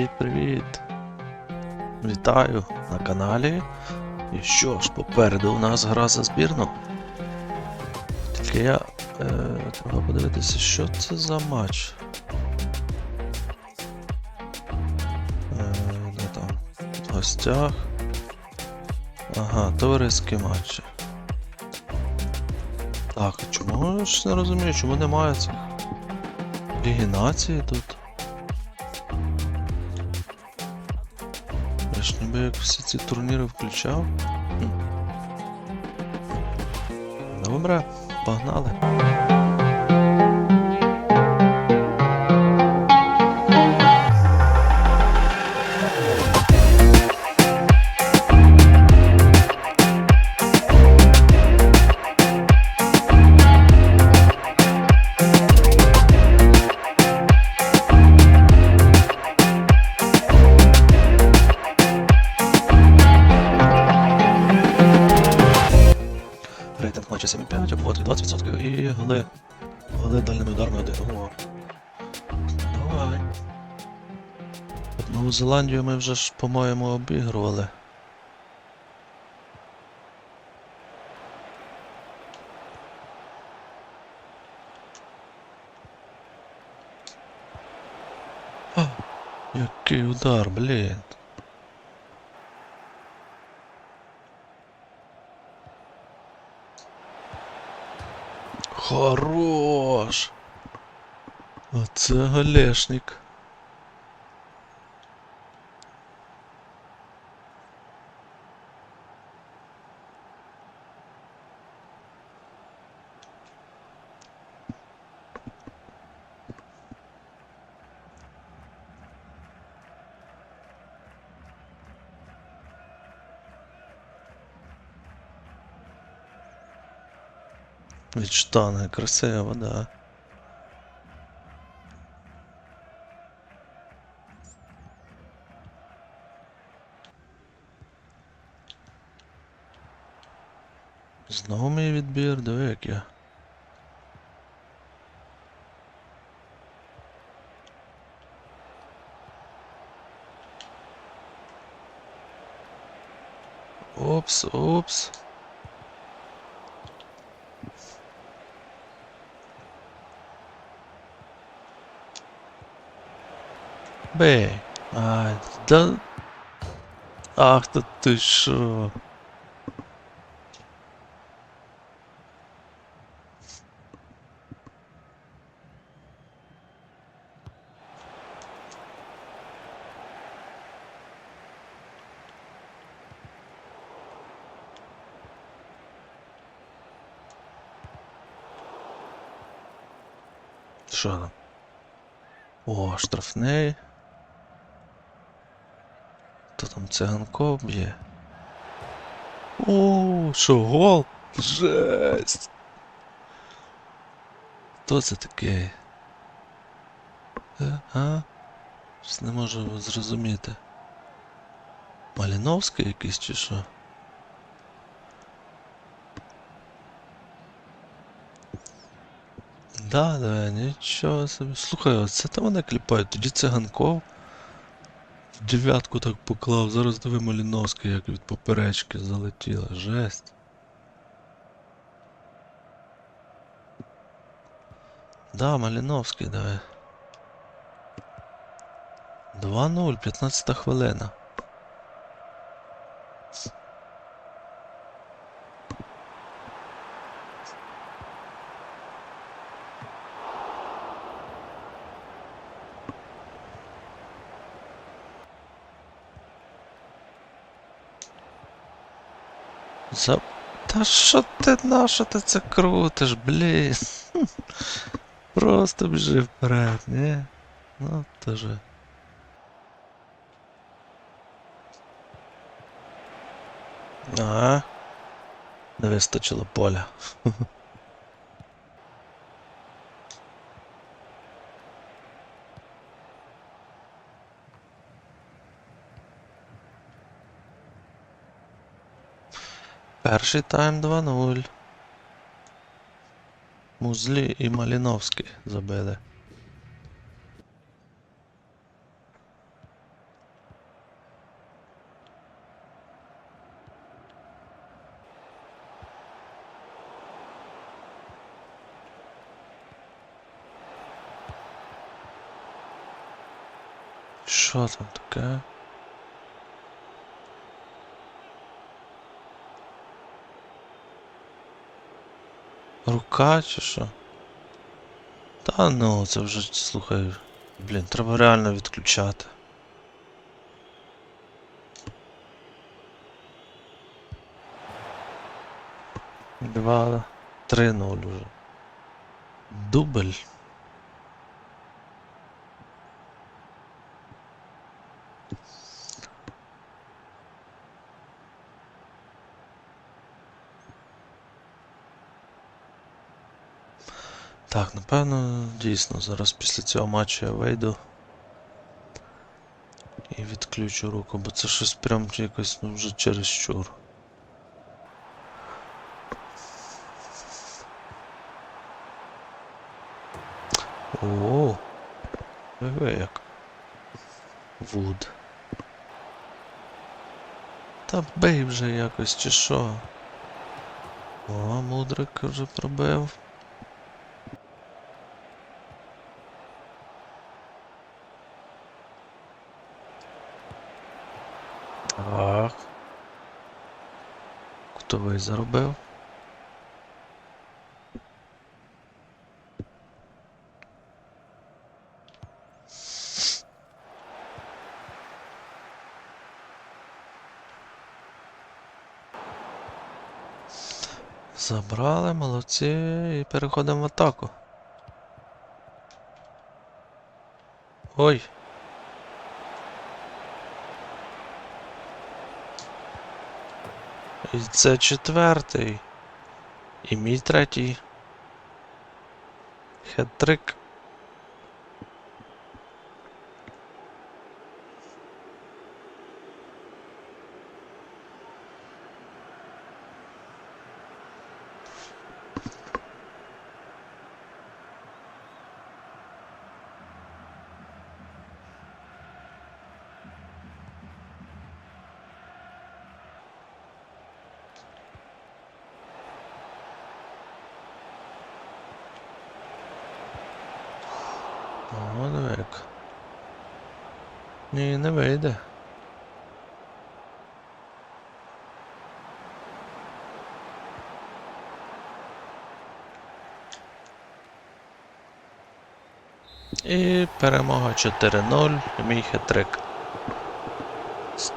Привіт-привіт! Вітаю на каналі. І що ж, попереду у нас гра за збірну. Тільки я. Е, треба подивитися, що це за матч. Е, там? В гостях. Ага, товариські матчі. Так, чому я ж не розумію, чому немає цих Ліги нації тут? Я всі ці турніри включав. Добре, погнали. Зеландію ми вже ж, по-моєму, обігрували. А, який удар, блін. Хорош. Оце голешник. Від штанги красиво, да. Знову мій відбір, диви як я. Опс, опс. be. Ayda. Ах да ты шо. Що там? О, штрафний. Хто там циганков б'є? О, що, гол? Жесть! Хто це такий? Е, а? Щось не можу зрозуміти. Маліновський якийсь чи що? Да, да, нічого собі. Слухай, оце там вони кліпають. Тоді циганков дев'ятку так поклав. Зараз диви Маліновський, як від поперечки залетіла. Жесть. Да, Маліновський, давай. 2-0, 15 хвилина. За... Та що ти на що ти це крутиш, блін? Просто біжи вперед, ні? Ну, то же. Ага. Не вистачило поля. Перший тайм 2-0. Музлі і Маліновський забили. Що там таке? Рука чи що? Та ну, це вже слухай. Блін, треба реально відключати. Два, три ноль уже. Дубль. Так, напевно, дійсно, зараз після цього матчу я вийду і відключу руку, бо це щось прям якось ну, вже чересчур. О, диви як. Вуд. Та бей вже якось, чи що? О, мудрик вже пробив. Так. Кутовий заробив. Забрали, молодці, і переходимо в атаку. Ой. І це четвертий. І мій третій. Хет-трик. О, диви як. Ні, не вийде. І перемога 4-0, мій хитрик. Ось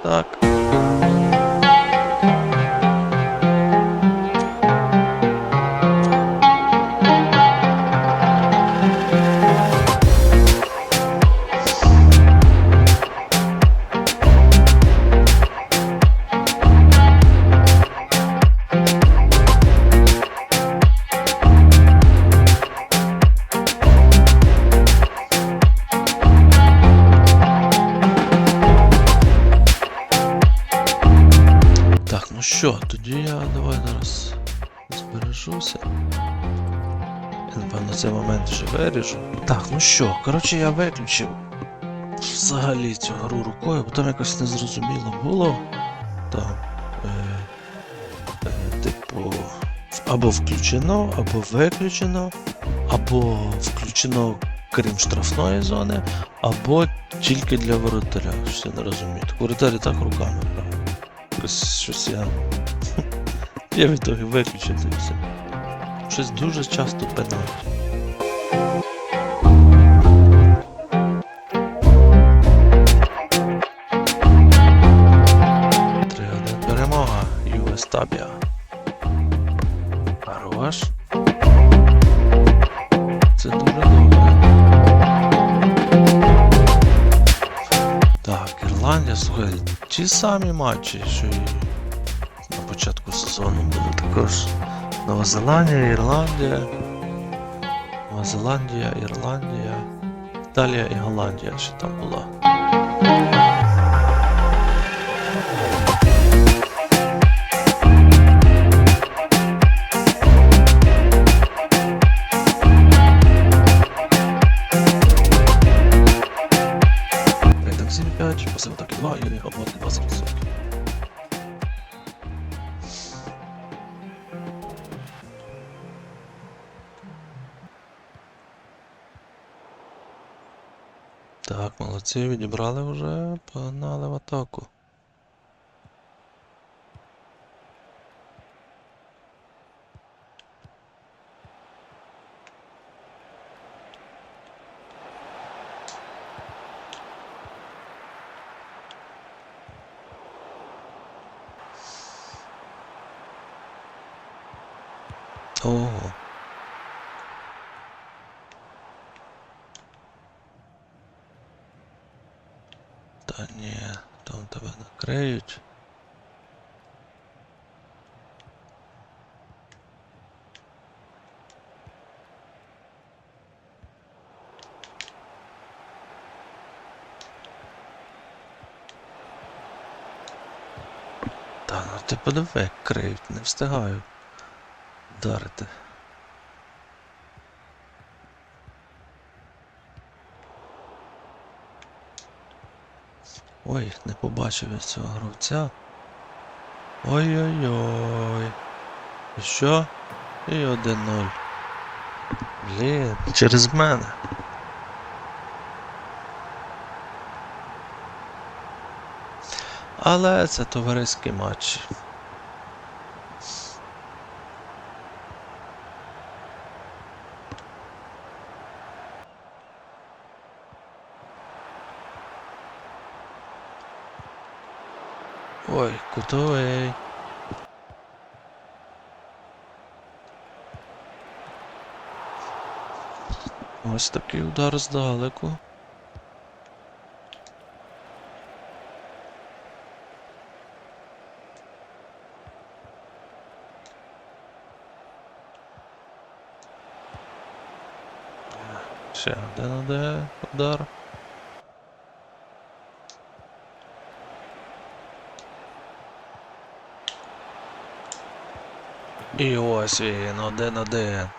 коротше, я виключив взагалі цю гру рукою, бо там якось незрозуміло було. Там, е, е, типу, або включено, або виключено, або включено крім штрафної зони, або тільки для воротаря. Що я не розумію. Так воротарі так руками. Якось щось я. Я в ітогі виключив це все. Щось дуже часто пенальті. Самі матчі, що і на початку сезону були також Нова Зеландія, Ірландія. Нова Зеландія, Ірландія. Італія і Голландія ще там була. Відібрали вже, погнали в атаку. Ого. Та ні, там тебе накриють. Та ну ти подиви, криють, не встигаю вдарити. Ой, не побачив я цього гравця. Ой-ой-ой. І що? І 1-0. Блін, через мене. Але це товариський матч. Ой, кутовий. Ось такий удар здалеку. Ще один удар. І ось він, один-один.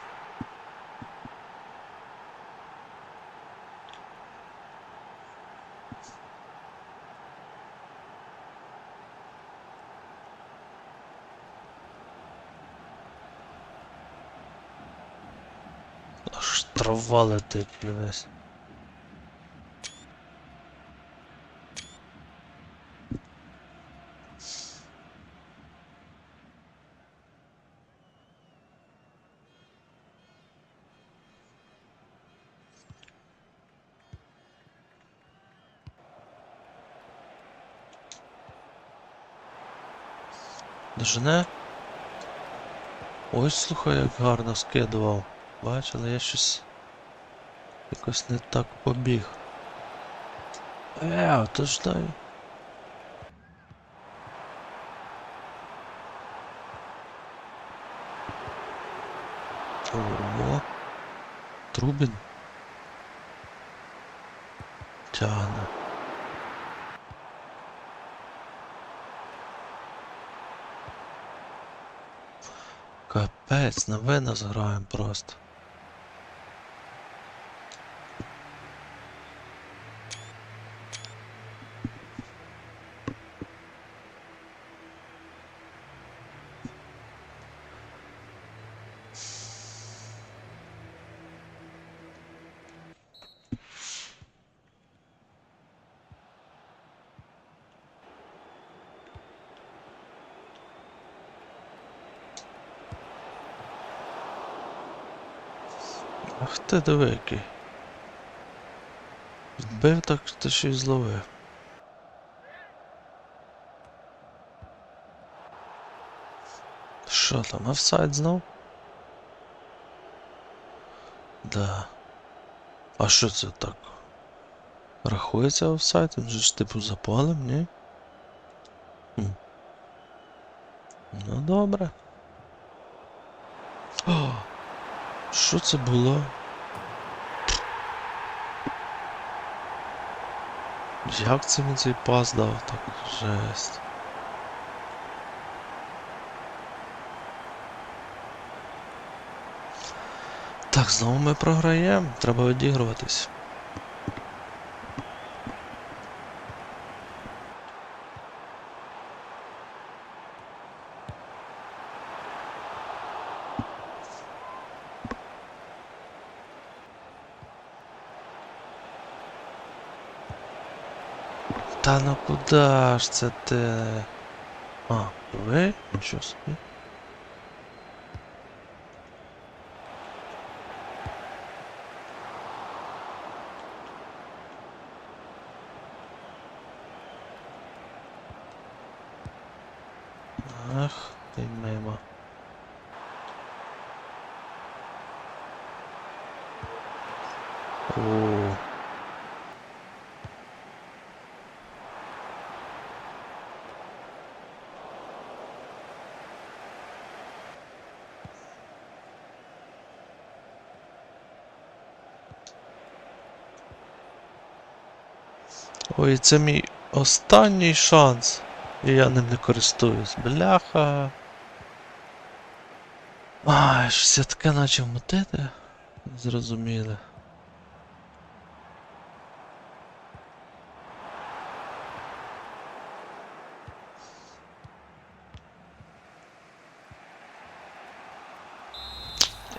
Аж трава летить весь. Дожене? Ось слухай, як гарно скидував. Бачили, я щось якось не так побіг. Е, то ж дай. Ого. Трубін. Капець, на винос граємо просто. Ах ти який. Відбив так, ти ще й зловив. Що там, офсайд знов? Да. А що це так? Рахується офсайд? Він же ж типу за полем, ні? Хм. Ну добре. О, що це було? Як це він цей пас дав? Так, жесть. Так, знову ми програємо. Треба відігруватись. Куди ж це ти? А, ви? Нічого собі. Ах. Ой, це мій останній шанс. І я ним не користуюсь. Бляха. Ай, щось я таке наче мутити. Зрозуміли.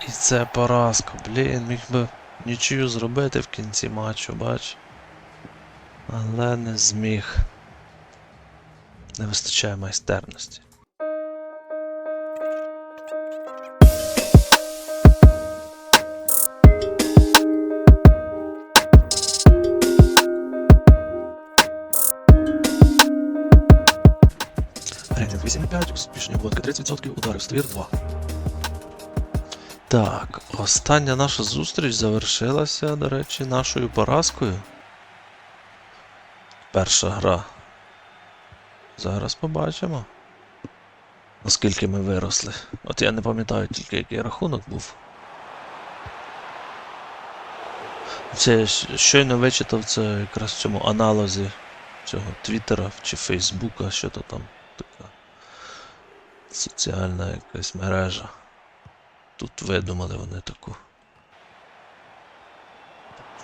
І це поразка, блін, міг би нічию зробити в кінці матчу, бач. Але не зміг. Не вистачає майстерності. Рейтинг 8,5, успішні обводки 30%, удари в ствір 2. Так, остання наша зустріч завершилася, до речі, нашою поразкою. Перша гра. Зараз побачимо. Наскільки ми виросли. От я не пам'ятаю тільки, який рахунок був. Це я щойно вичитав це якраз в цьому аналозі цього Твіттера чи Фейсбука, що то там така соціальна якась мережа. Тут видумали вони таку.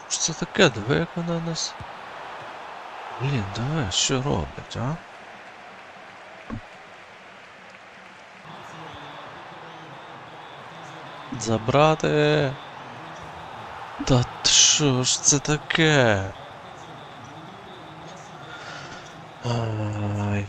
Що це таке? Диви, як вона нас. Блін, давай, що робить, а? Забрати. Та що ж це таке? Ай.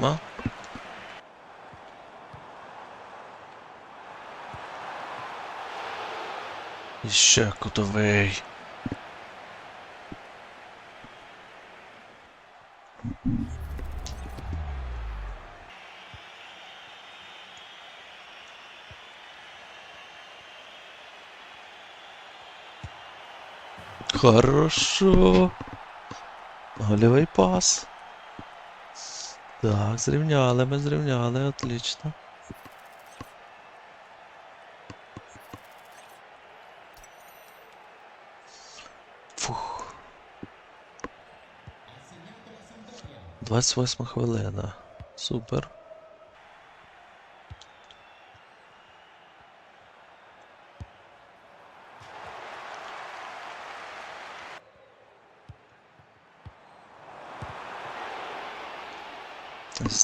Мема. І ще кутовий. Хорошо. Голевий пас. Так, зрівняли ми, зрівняли, отлично. Фух. 28 хвилина. Супер.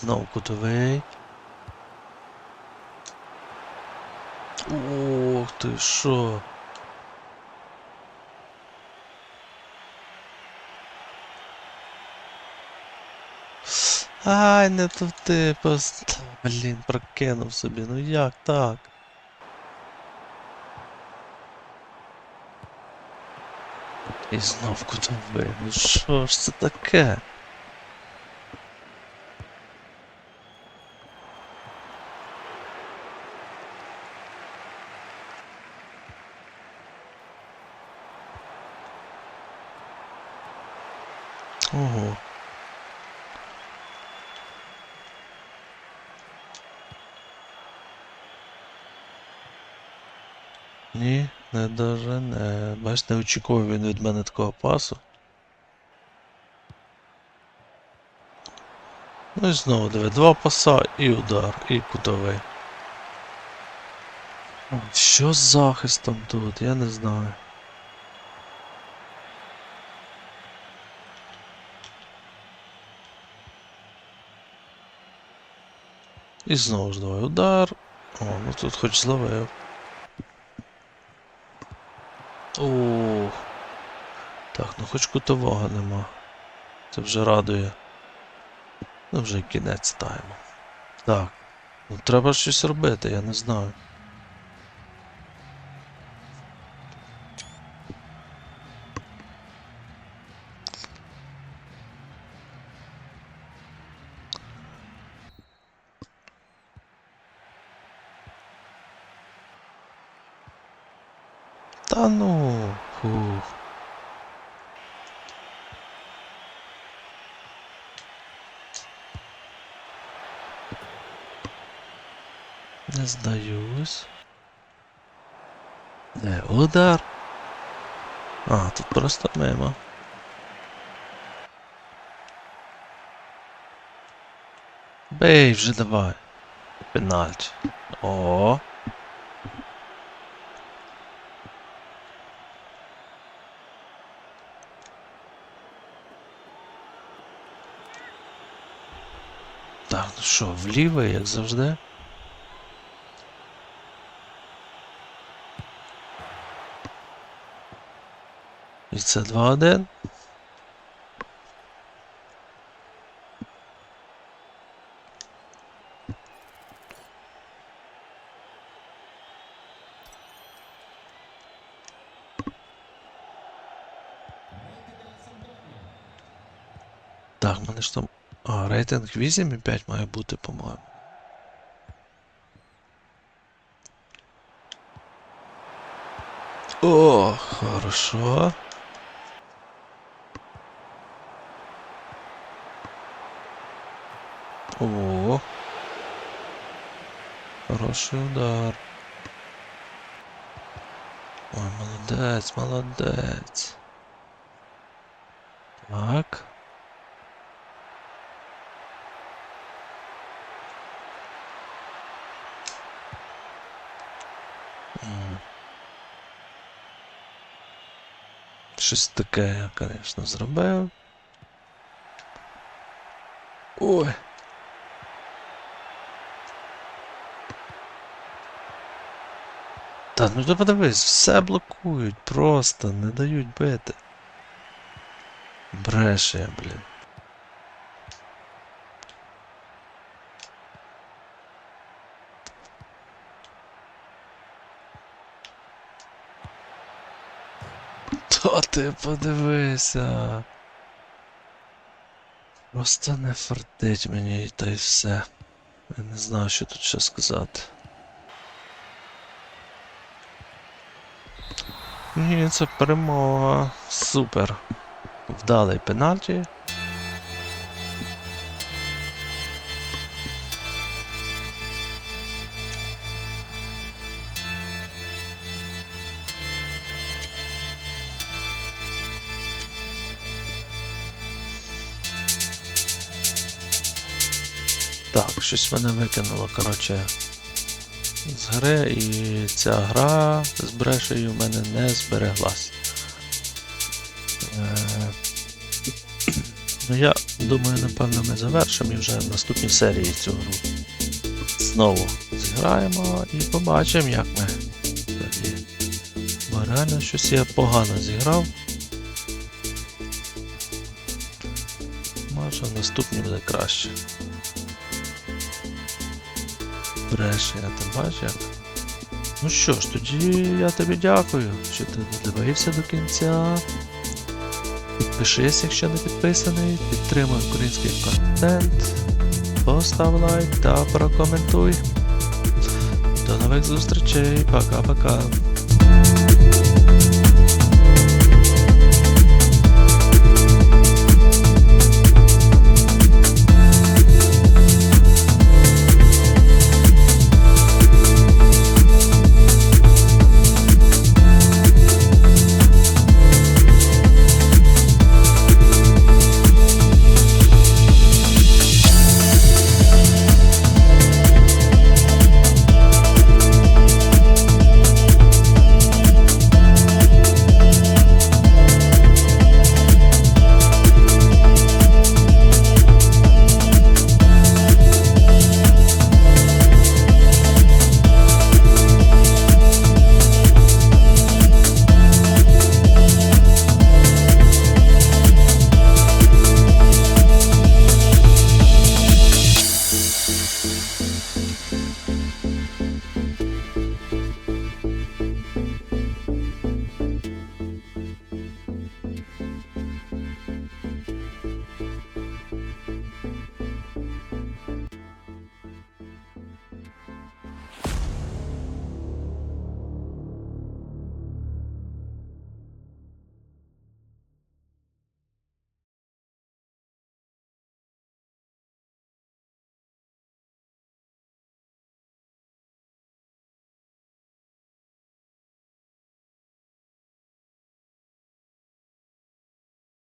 Знов кутовий. Ох ти що? Ай, не туди просто. Блін, прокинув собі. Ну як так? І знов кутовий. Ну що ж це таке? Ого. Ні, не даже не. Бач, не очікував він від мене такого пасу. Ну і знову диви, два паса і удар, і кутовий. Що з захистом тут? Я не знаю. І знову ж давай удар. О, ну тут хоч зловив. Ух. Так, ну хоч кутового нема. Це вже радує. Ну вже кінець тайму. Так. Ну треба щось робити, я не знаю. Та ну. Фух. Не здаюсь. Не, удар. А, тут просто мимо. Бей вже давай. Пенальті. О. Так, ну що, вліво, як завжди. Це 2-1. Так, в мене ж там. А, рейтинг 8,5 має бути, по-моєму. О, хорошо. Хороший удар. Ой, молодець, молодець. Так. Щось таке я, звісно, зробив. Ой. Ну ти подивись, все блокують, просто не дають бити. Бреше, блін. То ти подивися. Просто не фартить мені та й все. Я не знаю, що тут ще сказати. Ні, це перемога. Супер. Вдалий пенальті. Так, щось мене викинуло, коротше, з гри, і ця гра з брешею в мене не збереглась. Е, Ну я думаю, напевно, ми завершимо і вже в наступній серії цю гру знову зіграємо і побачимо, як ми тоді. Бо реально щось я погано зіграв. Може в наступній буде краще. Бреше, бачив. як. Ну що ж, тоді я тобі дякую, що ти додивився до кінця. Підпишись, якщо не підписаний, підтримуй український контент, постав лайк та прокоментуй. До нових зустрічей, пока-пока.